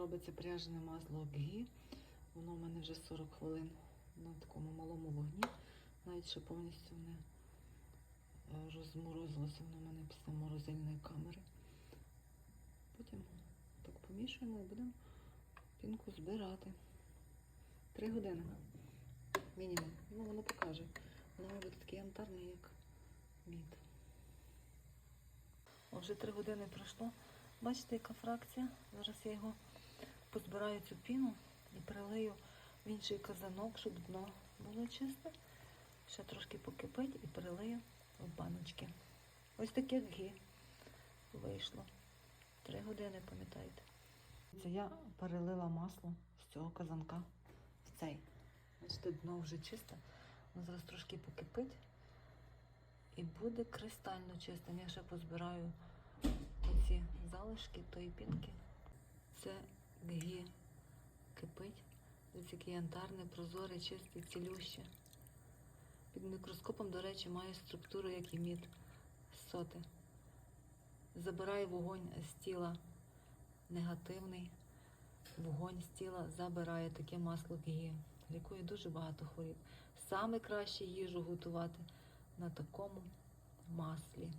робиться пряжене масло гі. Воно в мене вже 40 хвилин на такому малому вогні. Навіть ще повністю не е, розморозилося воно в мене після морозильної камери. Потім так помішуємо і будемо пінку збирати. Три години. Мінімум. Ну, воно покаже. Воно має бути такий янтарний, як мід. Вже три години пройшло. Бачите, яка фракція? Зараз я його позбираю цю піну і перелию в інший казанок, щоб дно було чисте. Ще трошки покипить і перелию в баночки. Ось таке гі вийшло. Три години, пам'ятаєте. Це я перелила масло з цього казанка в цей. Бачите, дно вже чисте. Воно зараз трошки покипить і буде кристально чистим. Я ще позбираю оці залишки тої пінки. Це гі кипить. Ось який янтарний, прозорий, чистий, цілющий. Під мікроскопом, до речі, має структуру, як і мід соти. Забирає вогонь з тіла негативний. Вогонь з тіла забирає таке масло гі. Лікує дуже багато хворіб. Саме краще їжу готувати на такому маслі.